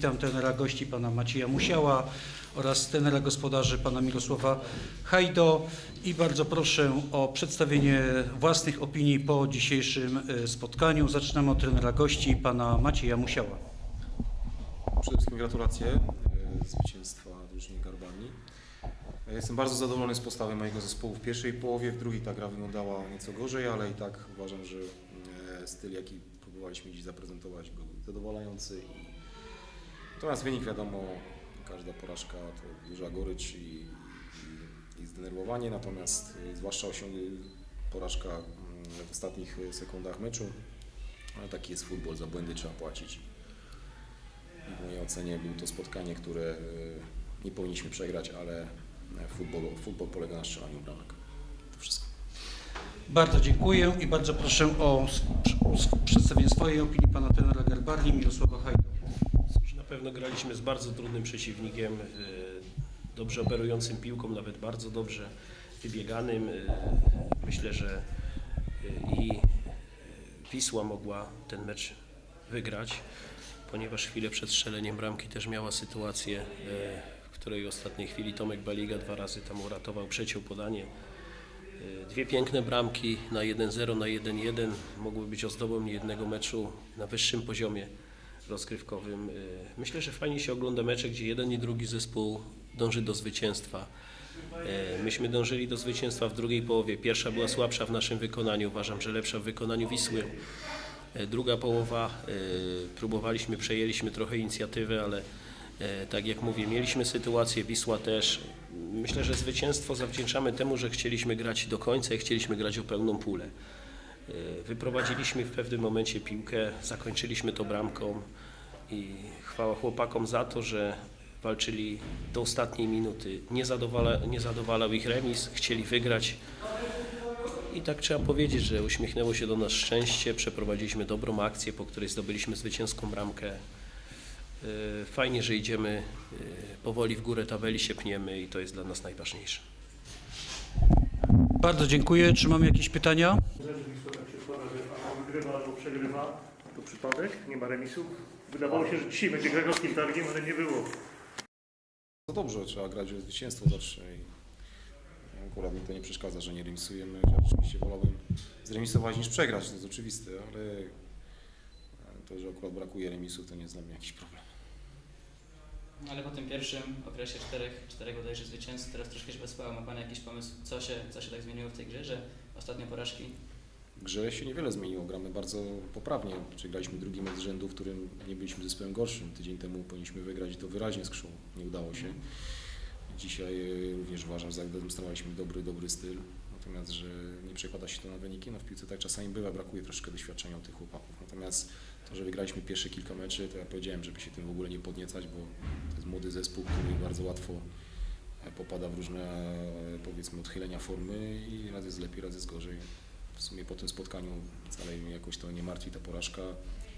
Witam tenera gości pana Macieja Musiała oraz tenera gospodarzy pana Mirosława Hajdo i bardzo proszę o przedstawienie własnych opinii po dzisiejszym e, spotkaniu. Zaczynamy od trenera gości pana Macieja Musiała. Przede wszystkim gratulacje e, zwycięstwa drużynie Garbani. E, Jestem bardzo zadowolony z postawy mojego zespołu w pierwszej połowie. W drugiej ta gra wyglądała nieco gorzej, ale i tak uważam, że styl, jaki próbowaliśmy dziś zaprezentować, był zadowalający. Natomiast wynik wiadomo, każda porażka to duża gorycz i, i, i zdenerwowanie, natomiast e, zwłaszcza porażka mm, w ostatnich sekundach meczu. Ale taki jest futbol, za błędy trzeba płacić. W mojej ocenie było to spotkanie, które e, nie powinniśmy przegrać, ale futbol, futbol polega na strzelaniu bramek. To wszystko. Bardzo dziękuję i bardzo proszę o przedstawienie swojej opinii pana tenera Garbarni Mirosława Hajdo. Pewno graliśmy z bardzo trudnym przeciwnikiem, e, dobrze operującym piłką, nawet bardzo dobrze wybieganym. E, Myślę, że e, i Wisła mogła ten mecz wygrać, ponieważ chwilę przed strzeleniem bramki też miała sytuację, w której w ostatniej chwili Tomek Baliga dwa razy tam uratował, przeciął podanie. Dwie piękne bramki na 1-0, na 1-1 mogły być ozdobą niejednego meczu na wyższym poziomie rozgrywkowym. E, Myślę, że fajnie się ogląda mecze, gdzie jeden i drugi zespół dąży do zwycięstwa. E, Myśmy dążyli do zwycięstwa w drugiej połowie. Pierwsza była słabsza w naszym wykonaniu, uważam, że lepsza w wykonaniu Wisły. E, Druga połowa próbowaliśmy, przejęliśmy trochę inicjatywę, ale tak jak mówię, mieliśmy sytuację, Wisła też. Myślę, że zwycięstwo zawdzięczamy temu, że chcieliśmy grać do końca i chcieliśmy grać o pełną pulę. E, Wyprowadziliśmy w pewnym momencie piłkę, zakończyliśmy to bramką i chwała chłopakom za to, że walczyli do ostatniej minuty. Nie, zadowala, nie zadowalał ich remis, chcieli wygrać. I tak trzeba powiedzieć, że uśmiechnęło się do nas szczęście, przeprowadziliśmy dobrą akcję, po której zdobyliśmy zwycięską bramkę. E, Fajnie, że idziemy e, powoli w górę tabeli, się pniemy i to jest dla nas najważniejsze. Bardzo dziękuję. Czy mamy jakieś pytania? Jeżeli Wisła tak się składa, że albo wygrywa, albo przegrywa, to przypadek, nie ma remisów. Wydawało się, że dzisiaj będzie krakowskim targiem, ale nie było. No dobrze, trzeba grać o zwycięstwo zawsze i akurat mi to nie przeszkadza, że nie remisujemy. Ja oczywiście wolałbym zremisować niż przegrać, to jest oczywiste, ale to, że akurat brakuje remisów, to nie jest dla mnie jakiś problem. Ale po tym pierwszym okresie czterech, czterech bodajże zwycięstw, teraz troszkę się wyspało. Ma Pan jakiś pomysł, co się, co się tak zmieniło w tej grze, że ostatnie porażki? Grze się niewiele zmieniło, gramy bardzo poprawnie. Przegraliśmy drugi mecz rzędu, w którym nie byliśmy zespołem gorszym. Tydzień temu powinniśmy wygrać to wyraźnie z Krzą. Nie udało się. Dzisiaj e, również uważam, że zademonstrowaliśmy dobry, dobry styl. Natomiast, że nie przekłada się to na wyniki, no w piłce tak czasami bywa, brakuje troszkę doświadczenia u tych chłopaków. Natomiast to, że wygraliśmy pierwsze kilka meczy, to ja powiedziałem, żeby się tym w ogóle nie podniecać, bo to jest młody zespół, który bardzo łatwo e, popada w różne, e, powiedzmy, odchylenia formy i raz jest lepiej, raz jest gorzej. W sumie po tym spotkaniu wcale mnie jakoś to nie martwi ta porażka,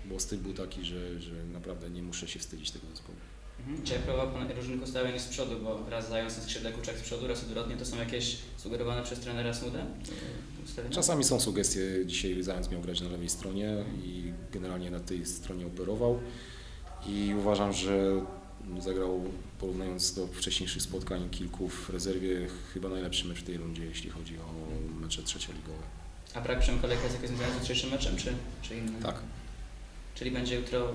bo styl był taki, że, że naprawdę nie muszę się wstydzić tego zespołu. Mhm. Czy jak próbował Pan różnych ustawień z przodu, bo raz zając na skrzydle Kuczak z przodu, raz odwrotnie, to są jakieś sugerowane przez trenera Smudę ustawienia? Czasami są sugestie, dzisiaj Zając miał grać na lewej stronie i generalnie na tej stronie operował i uważam, że zagrał, porównując do wcześniejszych spotkań, kilku w rezerwie, chyba najlepszy mecz w tej rundzie, jeśli chodzi o mecze trzecioligowe. A brak Przemka Leka jest jakoś związany z jutrzejszym meczem, czy, czy inny? Tak, Czyli będzie jutro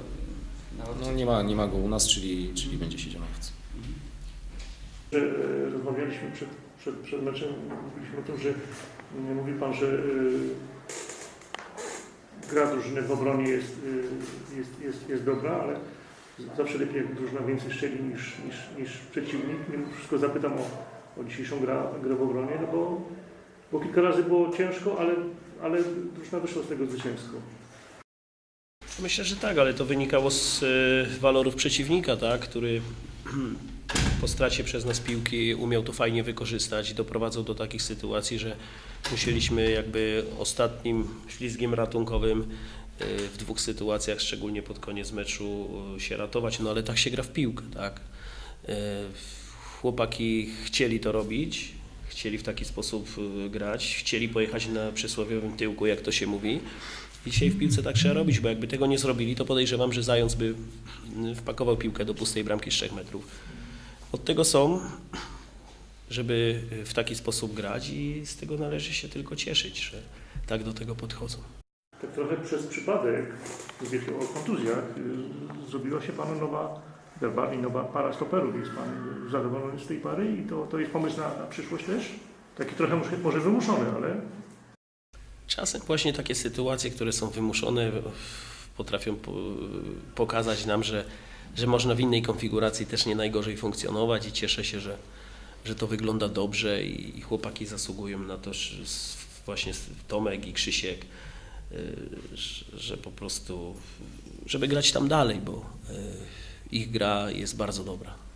na ławce? no nie ma, nie ma go u nas, czyli, czyli będzie siedział na ławce. Mhm. E, rozmawialiśmy przed, przed, przed meczem, mówiliśmy o tym, że e, mówi Pan, że e, gra drużyny w obronie jest, e, jest, jest, jest dobra, ale zawsze lepiej jak drużyna więcej strzeli niż, niż, niż przeciwnik. Mimo wszystko zapytam o, o dzisiejszą gra, grę w obronie, no bo, bo kilka razy było ciężko, ale, ale drużyna wyszła z tego zwycięsko. Myślę, że tak, ale to wynikało z e, walorów przeciwnika, tak, który po stracie przez nas piłki umiał to fajnie wykorzystać i doprowadzał do takich sytuacji, że musieliśmy jakby ostatnim ślizgiem ratunkowym e, w dwóch sytuacjach, szczególnie pod koniec meczu, e, się ratować. No ale tak się gra w piłkę, tak. Chłopaki chcieli to robić, chcieli w taki sposób e, grać, chcieli pojechać na przysłowiowym tyłku, jak to się mówi, Dzisiaj w piłce tak trzeba robić, bo jakby tego nie zrobili, to podejrzewam, że Zając by mm, wpakował piłkę do pustej bramki z 3 metrów. Od tego są, żeby w taki sposób grać i z tego należy się tylko cieszyć, że tak do tego podchodzą. Tak trochę przez przypadek, mówię tu o kontuzjach, y, zrobiła się Panu nowa, werbalnie nowa para stoperów. Jest Pan zadowolony z tej pary i to, to jest pomysł na, na przyszłość też? Taki trochę może- wymuszony, ale Czasem właśnie takie sytuacje, które są wymuszone, potrafią po, pokazać nam, że, że można w innej konfiguracji też nie najgorzej funkcjonować i cieszę się, że, że to wygląda dobrze i, i chłopaki zasługują na to, właśnie Tomek i Krzysiek, y, że, po prostu, żeby grać tam dalej, bo ich gra jest bardzo dobra.